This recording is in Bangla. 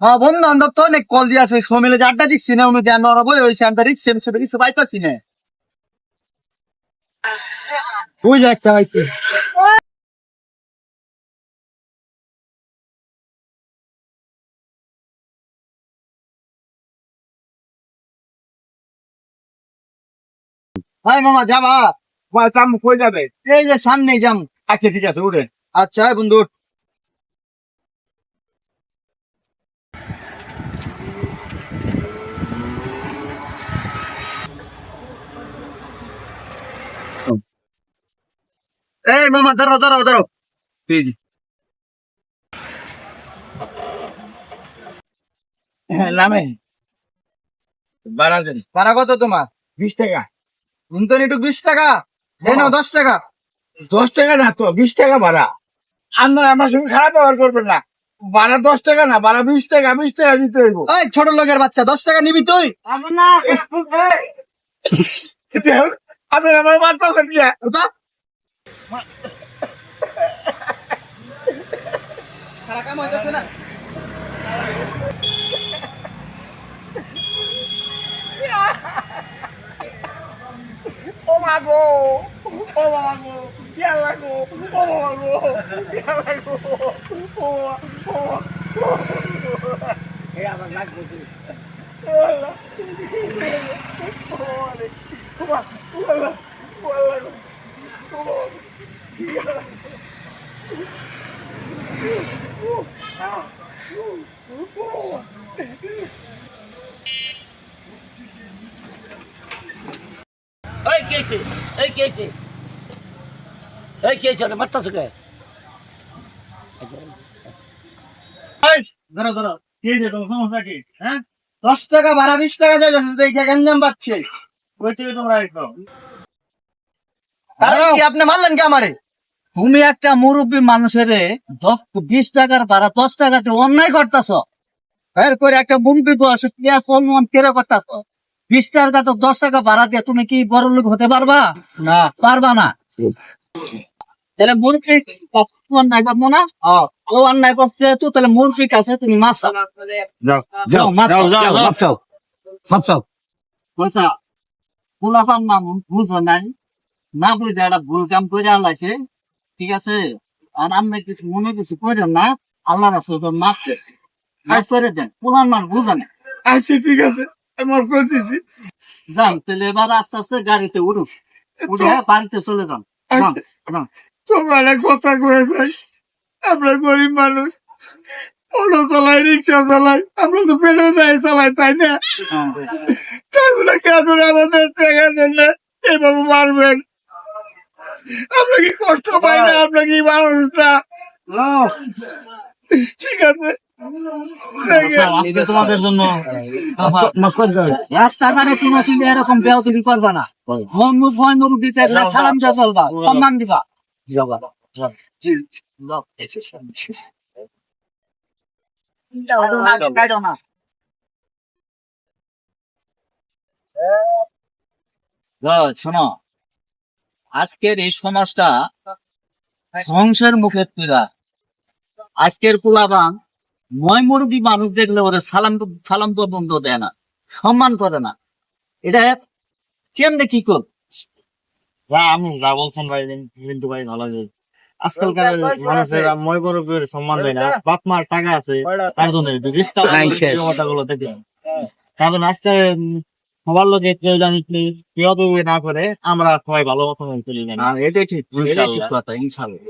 হ্যাঁ বন্ধু বান্ধব তো অনেক কল দিয়ে আসে সমিলে যে আড্ডা দিচ্ছি না জ্ঞান নরব হয়েছে আমি রিক্স সেটা কিছু পাইতাছি না। ওই একটা মামা যাবা? কই যাবে? এই যে সামনে যাম। আচ্ছা ঠিক আছে উঠে আচ্ছা বন্ধু এই মামা দাঁড়াও দাঁড়াও এই যে। হ্যাঁ, নামে। বাড়া দেন ভাড়া কত তোমার? বিশ টাকা। ইন্তনি বিশ টাকা এই নাও দশ টাকা। দশ টাকা না তো বিশ টাকা ভাড়া। আপনার আমার সঙ্গে খারাপ ব্যবহার করবেন না। ভাড়া দশ টাকা না ভাড়া বিশ টাকা বিশ টাকা দিতে হইব। এই ছোট লোকের বাচ্চা দশ টাকা নিবি তুই। আপনার আমার দিয়া। ওটা খারাপ কাম হইতেছে না ও মা গো ও বাবা গো ইয়া লাগো ও বাবা গো। ইয়া লাগো ও ও এই আমার ও এই কে আছে? এই কে আছে? এই কে আছে? মারতাছো কে? এই, ধরো ধরো কি যে, তোমার সমস্যা কি হ্যাঁ দশ টাকা ভাড়া, বিশ টাকা দেখে গঞ্জাম পাচ্ছে কই থেকে তোমরা আইছো আরে কি, আপনি মারলেন কি আমারে তুমি একটা মুরব্বী মানুষের বিশ টাকার ভাড়া দশ টাকাতে অন্যায় করতেছ এর করে একটা মুরব্বী বয়স কেড়ে করতেছ বিশ টাকা তো দশ টাকা ভাড়া দিয়ে তুমি কি বড় লোক হতে পারবা? না। পারবা না। তাহলে মুরব্বী অন্যায় করব না? ও অন্যায় করছে তো তাহলে মুরব্বী কাছে তুমি মাছ যাও যাও মাছ যাও। পয়সা পোলাপান মানুষ বুঝো নাই না বুঝে একটা ভুল কাম করে আল্লাহছে ঠিক আছে? আর আপনি কিছু মনে কিছু করেন না আল্লাহ রাস্তা তো মাপছে মাফ করে দেন পোলার মানুষ বুঝে না। আচ্ছা ঠিক আছে। আমি মাফ করে দিচ্ছি যান তাহলে এবার আস্তে আস্তে গাড়িতে উঠুন। উঠে বাড়িতে চলে যান। যান, যান। কথা কয়ে যাই। আমরা গরিব মানুষ। অটো চালাই রিক্সা চালাই। আমরা তো পেটে যাই চালাই তাই না? হ্যাঁ। তাইগুলো কেন আমাদের টাকা দেন না? এভাবে মারবেন। আমরা কি কষ্ট পাই না আমরা কি মানুষ না ঠিক আছে। তোমাদের জন্য মাফ করে দাও। রাস্তাঘাটে তুমি কিন্তু এরকম বেয়াদবি করবা না। ভয় মুখ ভয় নুরু দিতে সালাম যা চলবা সম্মান দিবা। যাবা শোনো। আজকের এই সমাজটা ধ্বংসের মুখে তুলা আজকের কুলাবান ময় মুরব্বী মানুষ দেখলে ওরা সালাম তো সালাম তো বন্ধ দেয় না সম্মান করে না। এটা কেমনে কি কর যা আমি যা বলছেন ভাই কিন্তু ভাই ভালো আজকালকার মানুষের বড় করে সম্মান দেয় না। বাপ মার টাকা আছে তার জন্য শেষ। কথাগুলো দেখলাম। কারণ আজকে সবার লোকে কেউ জানি কি কেউ দুই না করে আমরা সবাই ভালো মতো চলে জানি। হ্যাঁ, এটাই ঠিক ইনশাল্লাহ। ইনশাল্লাহ।